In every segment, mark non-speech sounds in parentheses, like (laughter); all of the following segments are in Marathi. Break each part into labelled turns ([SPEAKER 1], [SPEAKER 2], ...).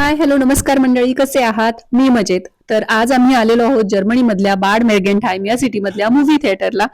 [SPEAKER 1] हाय हॅलो नमस्कार मंडळी कसे आहात? मी मजेत. तर आज आम्ही आलेलो आहोत जर्मनीमधल्या बाड मेर्गेनहाइम या सिटीमधल्या मूव्ही थिएटरला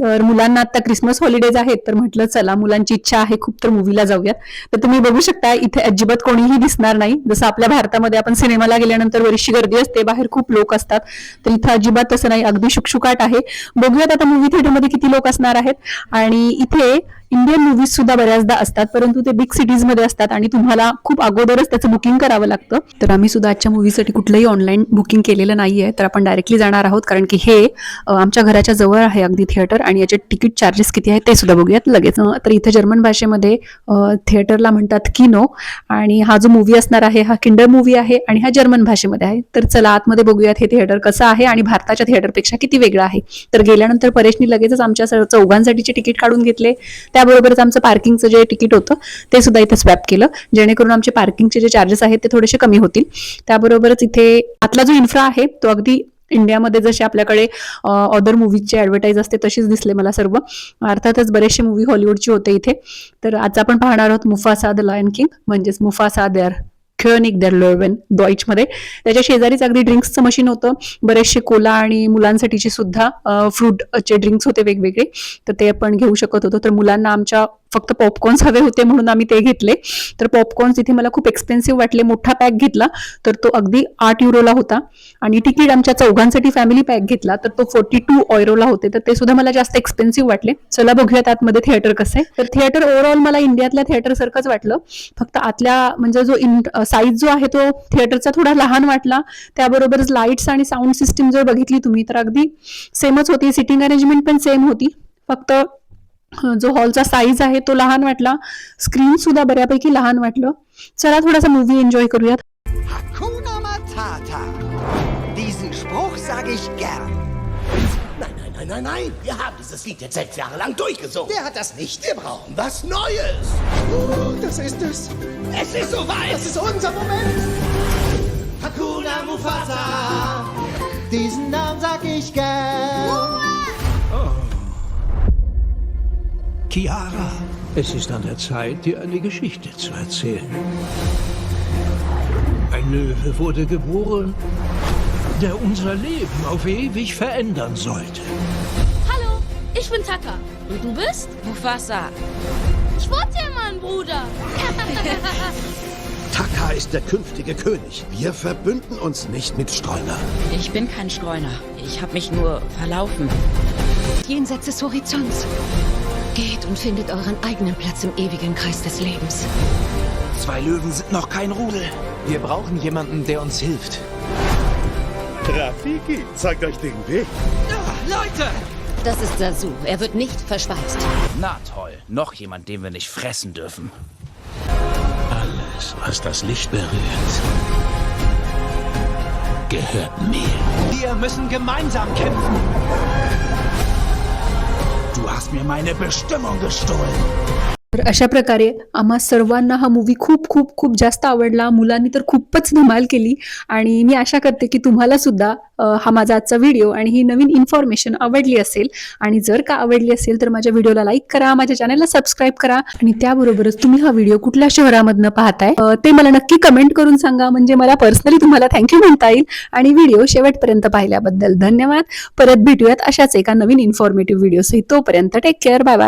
[SPEAKER 1] तर मुलांना आता क्रिसमस हॉलिडेज आहेत तर म्हटलं चला मुलांची इच्छा आहे खूप तर मूवीला जाऊयात. तर तुम्ही बघू शकता इथे अजिबात कोणीही दिसणार नाही. जसं आपल्या भारतामध्ये आपण सिनेमाला गेल्यानंतर बरीचशी गर्दी असते बाहेर खूप लोक असतात. तर इथं अजिबात तसं नाही अगदी शुकशुकाट आहे. बघूयात आता मूवी थिएटरमध्ये किती लोक असणार आहेत. आणि इथे इंडियन मूवीज सुद्धा बऱ्याचदा असतात परंतु ते बिग सिटीजमध्ये असतात. आणि तुम्हाला खूप अगोदरच त्याचं बुकिंग करावं लागतं. तर आम्ही सुद्धा आजच्या मूवीसाठी कुठलंही ऑनलाईन बुकिंग केलेलं नाहीये तर आपण डायरेक्टली जाणार आहोत कारण की हे आमच्या घराच्या जवळ आहे अगदी थिएटर आणि याचे तिकीट चार्जेस किती आहेत ते सुद्धा बघूयात लगेच. तर इथे जर्मन भाषेमध्ये थिएटरला म्हणतात किनो आणि हा जो मूवी असणार आहे हा किंडर मूवी आहे आणि हा जर्मन भाषेमध्ये आहे. तर चला आतमध्ये बघूयात हे थिएटर कसं आहे आणि भारताच्या थिएटरपेक्षा किती वेगळं आहे. तर गेल्यानंतर परेशनी लगेचच आमच्या चौघांसाठीचे तिकीट काढून घेतले. त्याबरोबरच आमचं पार्किंगचं जे तिकीट होतं ते सुद्धा इथे स्वॅप केलं. जेणेकरून आमचे पार्किंगचे जे चार्जेस आहेत ते थोडेसे कमी होतील. त्याबरोबरच इथे आतला जो जो आहे. तो अगदी इंडियामध्ये जसे आपल्याकडे अदर मूवीजचे ॲडव्हर्टाईज असते तशीच दिसले मला सर्व. अर्थातच बरेचसे मूवी हॉलिवूडचे होते इथे. तर आज आपण पाहणार आहोत मुफासा द लायन किंग म्हणजेच मुफासा देअर खेळनिक दर लोवेन मध्ये त्याच्या शेजारीच अगदी ड्रिंक्सचं मशीन होतं. बरेचसे कोला आणि मुलांसाठीचे सुद्धा फ्रूटचे ड्रिंक्स होते वेगवेगळे. तर ते आपण घेऊ शकत होतो. तर मुलांना आमच्या फक्त पॉपकॉर्न्स हवे होते म्हणून आम्ही ते घेतले. तर पॉपकॉर्न्स इथे मला खूप एक्सपेन्सिव्ह वाटले. मोठा पॅक घेतला. तर तो अगदी आठ युरोला होता. आणि तिकीट आमच्या चौघांसाठी फॅमिली पॅक घेतला. तर तो फोर्टी टू ऑयरोला होते. तर ते सुद्धा मला जास्त एक्सपेन्सिव्ह वाटले. चला बघूयात आतमध्ये थिएटर कसं आहे. तर थिएटर ओव्हरऑल मला इंडियातल्या थिएटर सारखंच वाटलं. फक्त आतल्या म्हणजे जो इन साईज जो आहे तो थिएटरचा थोडा लहान वाटला. त्याबरोबरच लाईट्स आणि साऊंड सिस्टीम जर बघितली तुम्ही तर अगदी सेमच होती. सिटिंग अरेंजमेंट पण सेम होती. फक्त जो हॉलचा साईज आहे तो लहान वाटला स्क्रीन सुद्धा बऱ्यापैकी लहान वाटलं चला थोडासा मूवी एन्जॉय करूयात
[SPEAKER 2] Hakuna Matata. Diesen Spruch sage ich gern.
[SPEAKER 3] Nein, nein, nein, nein, nein. Wir haben dieses Lied jetzt sechs Jahre lang durchgesungen.
[SPEAKER 2] Wer hat das nicht?
[SPEAKER 3] Wir brauchen was Neues.
[SPEAKER 2] Oh, das ist es.
[SPEAKER 3] Es ist soweit.
[SPEAKER 2] Das ist unser Moment.
[SPEAKER 3] Hakuna Mufasa.
[SPEAKER 2] Diesen Namen sag ich gern.
[SPEAKER 4] Chiara, es ist an der Zeit, dir eine Geschichte zu erzählen. Ein Löwe wurde geboren, der unser Leben auf ewig verändern sollte.
[SPEAKER 5] Hallo, ich bin Taka. Und du bist?
[SPEAKER 6] Mufasa.
[SPEAKER 5] Ich wollte ja mal einen Bruder. (laughs)
[SPEAKER 3] Taka ist der künftige König. Wir verbünden uns nicht mit Streuner.
[SPEAKER 6] Ich bin kein Streuner. Ich habe mich nur verlaufen.
[SPEAKER 7] jenseits des Horizonts. Geht und findet euren eigenen Platz im ewigen Kreis des Lebens.
[SPEAKER 8] Zwei Löwen sind noch kein Rudel. Wir brauchen jemanden, der uns hilft.
[SPEAKER 3] Rafiki zeigt euch den Weg.
[SPEAKER 8] Leute!
[SPEAKER 7] Das ist Sasu. Er wird nicht verspeist.
[SPEAKER 8] Na toll, noch jemand, den wir nicht fressen dürfen.
[SPEAKER 4] Alles, was das Licht berührt, gehört mir.
[SPEAKER 8] Wir müssen gemeinsam kämpfen. Du hast mir meine Bestimmung gestohlen.
[SPEAKER 1] तर अशा प्रकारे आम्हा सर्वांना हा मूवी खूप खूप खूप जास्त आवडला. मुलांनी तर खूपच धमाल केली. आणि मी आशा करते की तुम्हाला सुद्धा हा माझा आजचा व्हिडिओ आणि ही नवीन इन्फॉर्मेशन आवडली असेल. आणि जर का आवडली असेल तर माझ्या व्हिडिओला लाईक करा माझ्या चॅनलला सबस्क्राईब करा. आणि त्याबरोबरच तुम्ही हा व्हिडिओ कुठल्या शहरामधनं पाहताय ते मला नक्की कमेंट करून सांगा. म्हणजे मला पर्सनली तुम्हाला थँक्यू म्हणता येईल. आणि व्हिडिओ शेवटपर्यंत पाहिल्याबद्दल धन्यवाद. परत भेटूयात अशाच एका नवीन इन्फॉर्मेटिव्ह व्हिडिओ तोपर्यंत टेक केअर बाय बाय